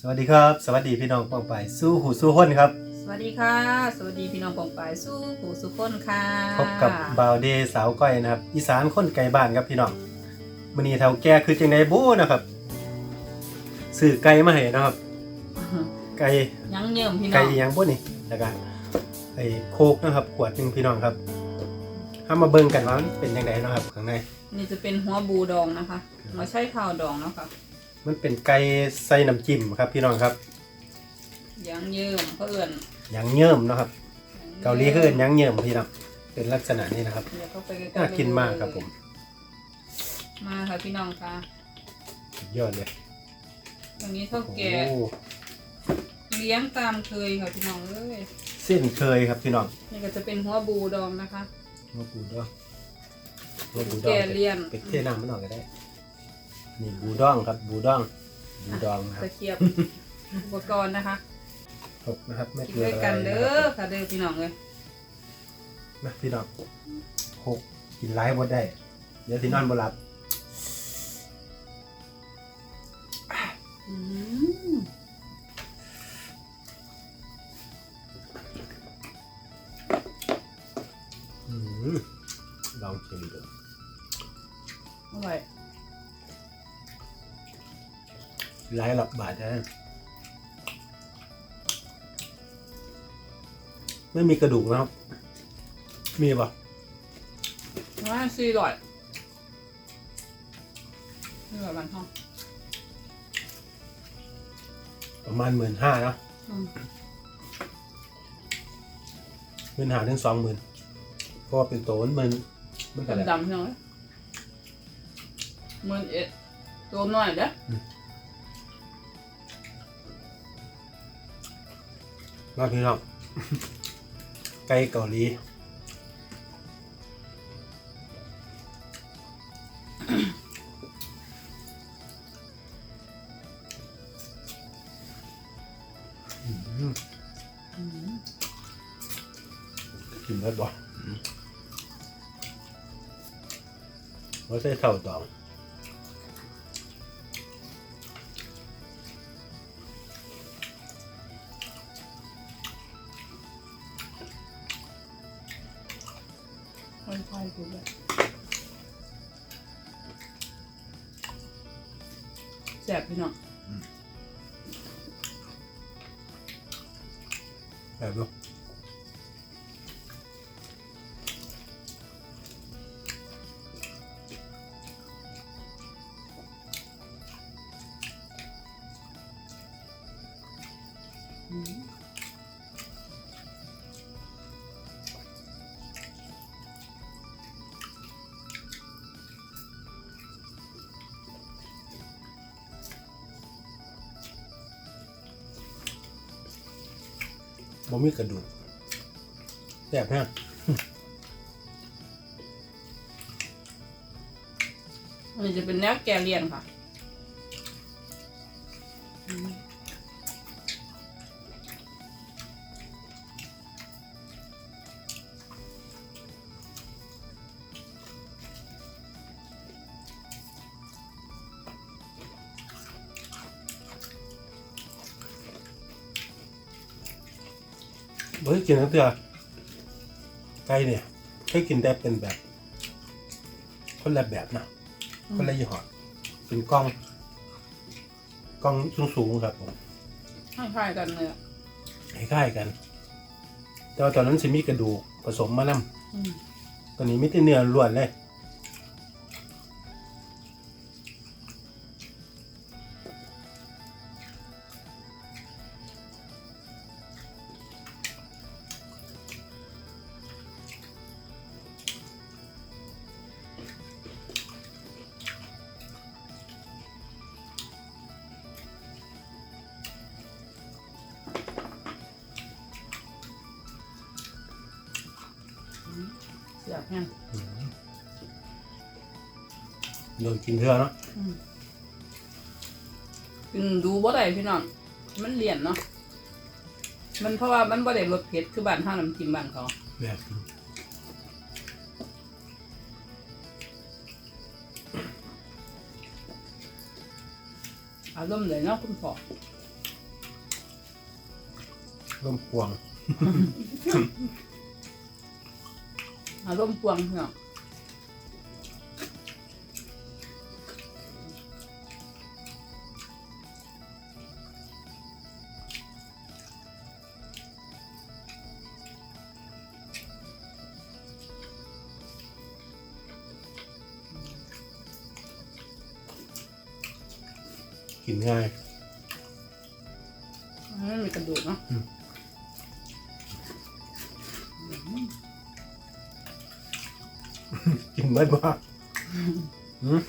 สวัสดีครับ สวัสดีพี่น้องปองไปสู้หูสู้ห้นครับ สวัสดีค่ะ สวัสดีพี่น้องปองปายสู้ผู้สุขคนค่ะพบกับบาวเดย์สาวก้อยนะครับ อีสานคนไกลบ้านครับพี่น้องมื้อนี้เฒ่าแก่คือจังไดบู้นะครับซื้อไก่มาให้นะครับ ไก่ยังเยิ่มพี่น้ไก่องอีหยังบ่นี่แล้วก็ไอ้โคกนะครับ ขวดหนึงพี่น้องครับเฮามาเบิ่งกันว่ามันเป็นจังไดเนาะครับข้างใน นี่จะเป็นหัวบูดองนะคะเราใช้ข้าวดองเนาะค่ะ มันเป็นไก่ใส่น้ำจิ้มครับ พี่น้องครับยังเยิ่มเพื่อนหยังเยิ่มเนาะครับ เกาหลีคือเอิ้นหยังเยิ่มพี่น้องเป็นลักษณะนี้นะครับเดี๋ยวเข้าไปใกล้ๆน่ากินมากครับผมมาค่ะพี่น้องค่ะ สุดยอดเลยตรงนี้เท่าโอ้แก่เลี้ยงตามเคยค่ะพี่น้องเอ้ยเส้นเคยครับพี่น้องนี่ก็จะเป็นหัวบูดองนะคะ มาบูดองมาบูดองแกเลียนไปเทน้ำมันออกก็ได้ นี่บูดองครับบูดองบูดองครับตะเกียบอุปกรณ์นะคะครบนะครับไม่กินเกลือด้วยอะไรกันนะเด้คอรับค่ะเด้อพี่น้องเลยนะพี่น้องหกกินไล่บดได้ เดี๋ยวที่นอนบ่หลับอืมอืมลองชิมดูอร่อย ไล่หลับบาดได้ไม่มีกระดูกนะครับ มีปะว่าสี่ร้อยนี่แบบมันห้องประมาณหมื่นห้าเนาะอืมหมื่นห้าถึงสองหมื่นเพราะว่าเป็นโตนหมื่นมันก็ได้ดำๆพี่น้องเลยหมื่นเอ็ดตัวน้อยเด้อ มาพี่น้องไก่เกาหลีกินได้บ่ว่าใส่เท่าตอ พี่น้องแบบบ่อื มีกระดูกแซ่บแห้งอันนี้จะเป็นแนวแกเลียนค่ะ อืม บ่ได้กินตั้งแต่ไก่เนี่ยเคยกินแต่เป็นแบบ คนละแบบนะคนละยี่ห้อเป็นกล้อง กล้องสูงๆครับผมคล้ายๆกันเลยอะคล้ายๆกัน แต่ว่าตอนนั้นสิมีกระดูกผสมมานำอืมตอนนี้มีแต่เนื้อล้วนเลย แซ่บแห้งโดนกินเทื่อเนาะอืมกินดูบ่ได้พี่น้อง มันเลี่ยนเนาะ มันเพราะว่ามันบ่ได้รสเผ็ดคือบ้านเฮาน้ำจิ้มบ้านเขาแบบอารมณ์เลยเนาะคุณพ่อร่มพวง อารมณ์ปวงพี่น้องกินง่ายไม่มีกระดูกเนาะ กินเบิดบ่หืม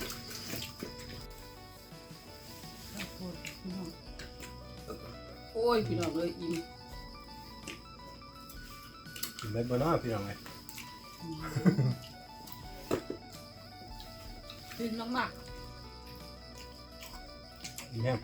โอ้ยพี่น้องเลยอิ่มกินเบิดบ่เนาะพี่น้องไงกินมากกินแห้ง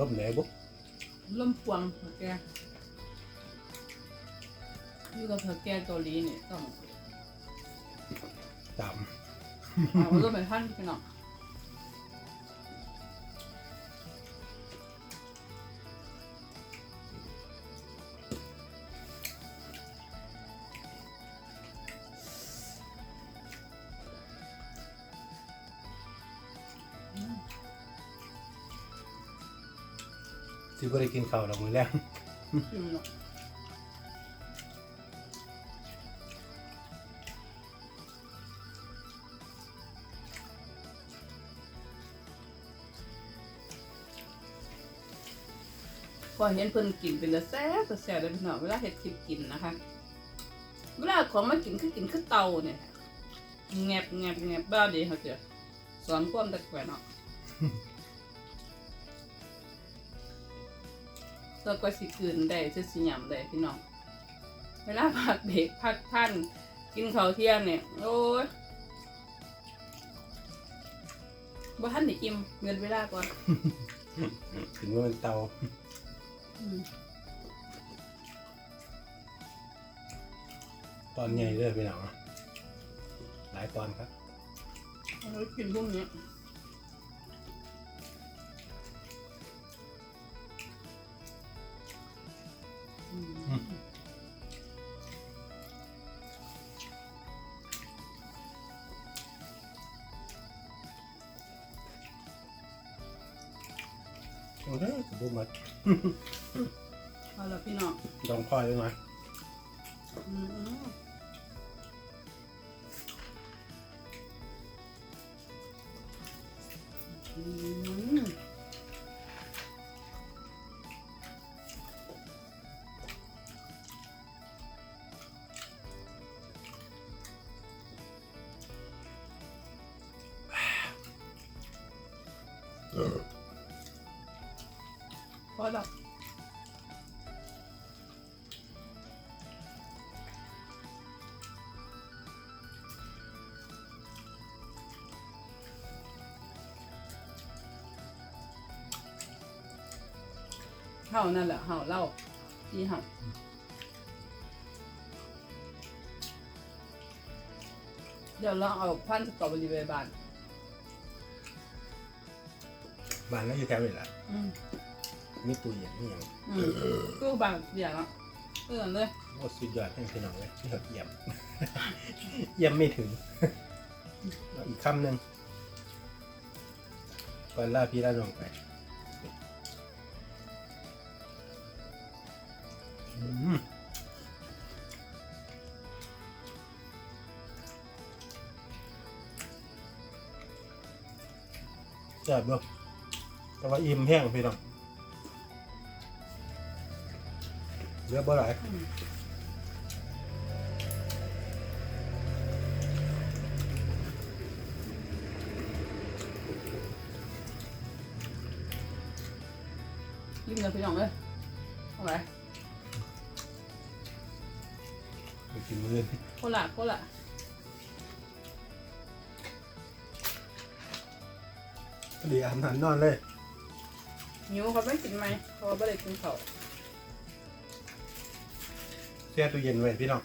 ลมไหนบุ๊ๆล่มปวงเถอะแกอยู่กับเถอะแกเกาหลีเนี่ยต้องตาม เอาล่มเป็นท่านพี่น้อง สิบ่ได้กินข้าวดอกมื้อแรกอิ่มเนาะพอเห็นเพิ่นกินเป็นละแซ่บแซ่บเลยพี่น้องเวลาเฮ็ดคลิปกินนะคะ เวลาของมากินคือกินคือเตาเนี่ยแงบแงบแงบบ้าดีเขาเจอสอนความตะแกวนเนาะ ตัวก็สิคืนได้จะสิยำได้พี่น้องเวลาพักเด็กพักท่านกินข้าวเที่ยงเนี่ยโอ้ยบ่ท่านได้อิ่มเงินเวลาก่อนถึงว่ามันเตาอืมตอนใหญ่เด้อพี่น้องหลายตอนครับ เอาไว้กินพวกนี้ หมดเอาละพี่น้องลองพ่อยได้ไหมอืมอืม พอแล้วเห่านั่นแหละเห่าเล่าที่เห่าเดี๋ยวเราเอาพันธุ์สตรอเบอรี่ไปบาน บ้านแล้วอยู่แถวนี้แหละ อืม มีตู้เย็นนี่ยังอืมก็บางเดี๋ยวละเออเลยโอ้สุดยอดให้พี่น้องเลยยอดเยี่ยม เยี่ยมไม่ถึงเอาอีกคำหนึ่งก่อนลาพี่ลาน้องไปอืมแซ่บเนาะแต่ว่าอิ่มแห้งพี่น้อง เหลือบ่หลายอืมยิ้มเลยพี่น้องเลยเอาไปไปกินมื้อโคละโคละพอดีอาบน้ำนอนเลย หิวเขาไม่กินไหมเขาไม่ได้กินเขาวแช่ตู้เย็นไว้พี่น้อง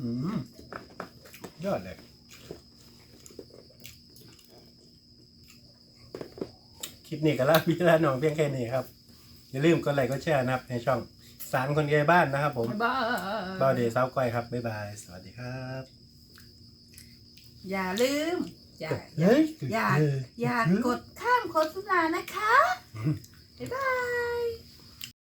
อืมยอดเลยคลิปนี้ก็ลาพี่ลาน้องเพียงแค่นี้ครับ อย่าลืมกดไลค์กดแชร์นะครับในช่อง สารคนไกลบ้านนะครับ ผมบ๊ายบายบาวเดย์ซาวก้อยครับ บ๊ายบาย สวัสดีครับอย่าลืม อย่าเฮ้ยอย่าอย่ากดข้ามโฆษณานะคะ บ๊ายบาย